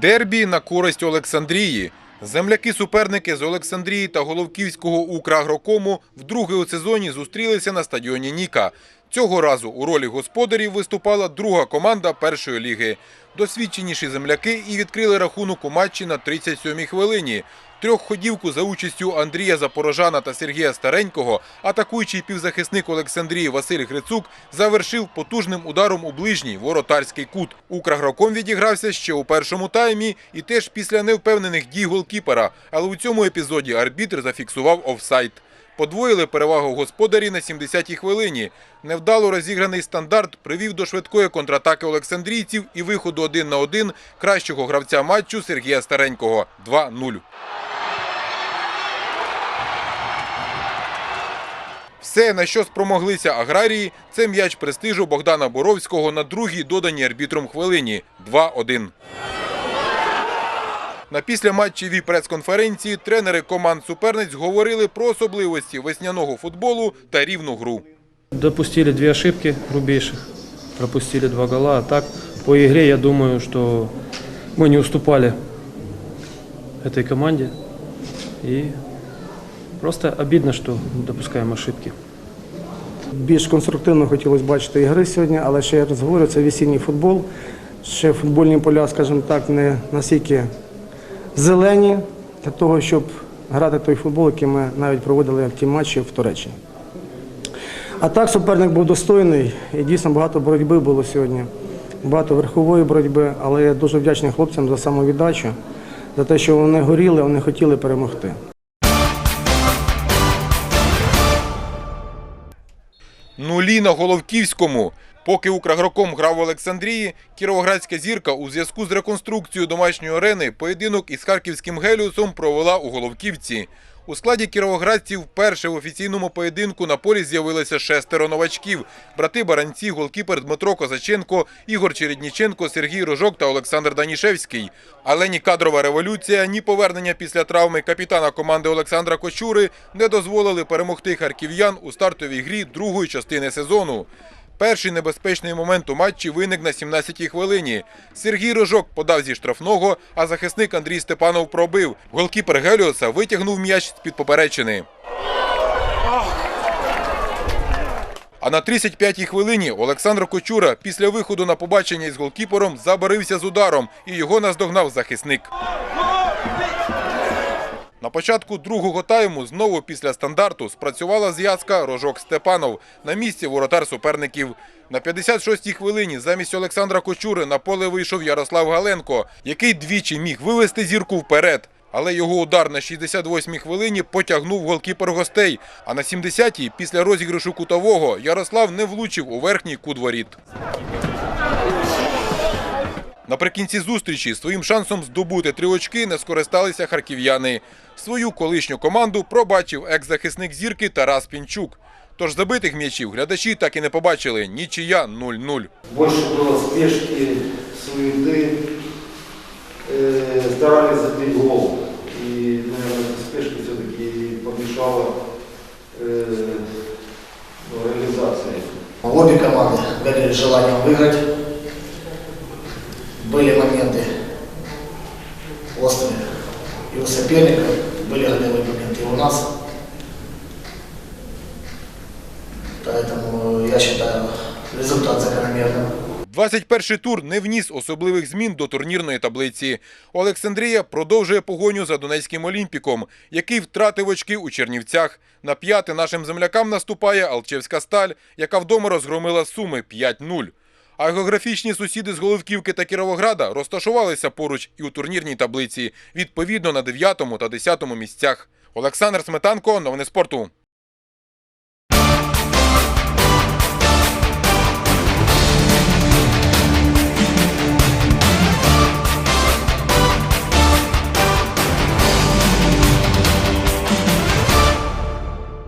Дербі на користь Олександрії. Земляки-суперники з Олександрії та Головківського Украгрокому вдруге у сезоні зустрілися на стадіоні Ніка. Цього разу у ролі господарів виступала друга команда першої ліги. Досвідченіші земляки і відкрили рахунок у матчі на 37-й хвилині. Трьохходівку за участю Андрія Запорожана та Сергія Старенького атакуючий півзахисник Олександрії Василь Грицук завершив потужним ударом у ближній воротарський кут. Украгроком відігрався ще у першому таймі і теж після невпевнених дій голкіпера. Але у цьому епізоді арбітр зафіксував офсайд. Подвоїли перевагу господарі на 70-й хвилині. Невдало розіграний стандарт привів до швидкої контратаки олександрійців і виходу один на один кращого гравця матчу Сергія Старенького 2-0. Все, на що спромоглися аграрії, це м'яч престижу Богдана Боровського на другій доданій арбітром хвилині 2-1. На післяматчевій прес-конференції тренери команд суперниць говорили про особливості весняного футболу та рівну гру. Допустили две ошибки грубейших, пропустили два гола. А так, по игре, я думаю, что мы не уступали этой команде. И просто обидно, что допускаем ошибки. Більш конструктивно хотілося бачити ігри сьогодні, але ще я раз говорю, це весільний футбол. Ще футбольні поля, скажімо так, не настільки зелені для того, щоб грати той футбол, який ми навіть проводили в ті матчі в Туреччині. А так суперник був достойний і дійсно багато боротьби було сьогодні. Багато верхової боротьби, але я дуже вдячний хлопцям за самовіддачу, за те, що вони горіли, вони хотіли перемогти. Нулі на Головківському. Поки Украгроком грав в Олександрії, кіровоградська зірка у зв'язку з реконструкцією домашньої арени поєдинок із харківським Геліусом провела у Головківці. У складі кіровоградців вперше в офіційному поєдинку на полі з'явилося шестеро новачків. Брати Баранці, голкіпер Дмитро Козаченко, Ігор Чередніченко, Сергій Рожок та Олександр Данішевський. Але ні кадрова революція, ні повернення після травми капітана команди Олександра Кочури не дозволили перемогти харків'ян у стартовій грі другої частини сезону. Перший небезпечний момент у матчі виник на 17-й хвилині. Сергій Рожок подав зі штрафного, а захисник Андрій Степанов пробив. Голкіпер Геліоса витягнув м'яч з-під поперечини. А на 35-й хвилині Олександр Кочура після виходу на побачення із голкіпером забарився з ударом і його наздогнав захисник. Початку другого тайму знову після стандарту спрацювала зв'язка Рожок Степанов на місці воротар суперників. На 56-й хвилині замість Олександра Кочури на поле вийшов Ярослав Галенко, який двічі міг вивести зірку вперед. Але його удар на 68-й хвилині потягнув голкіпер гостей. А на 70-й, після розіграшу кутового, Ярослав не влучив у верхній кут воріт. Наприкінці зустрічі своїм шансом здобути три очки не скористалися харків'яни. Свою колишню команду пробачив екс-захисник зірки Тарас Пінчук. Тож забитих м'ячів глядачі так і не побачили. Нічия 0-0. Больше было спешки, суеты, э, старались забить гол. И, наверное, эта спешка все-таки помешала э, ну, реализации. Обе команды горели желанием выиграть. Были моменты острые и у соперника, были голевые моменты и у нас. Поэтому я считаю результат закономерным. 21-й тур не вніс особливих змін до турнірної таблиці. Олександрія продовжує погоню за Донецьким Олімпіком, який втратив очки у Чернівцях. На п'яте нашим землякам наступає Алчевська сталь, яка вдома розгромила суми 5-0. А географічні сусіди з Головківки та Кіровограда розташувалися поруч і у турнірній таблиці, відповідно на 9 та 10 місцях. Олександр Сметанко, новини спорту.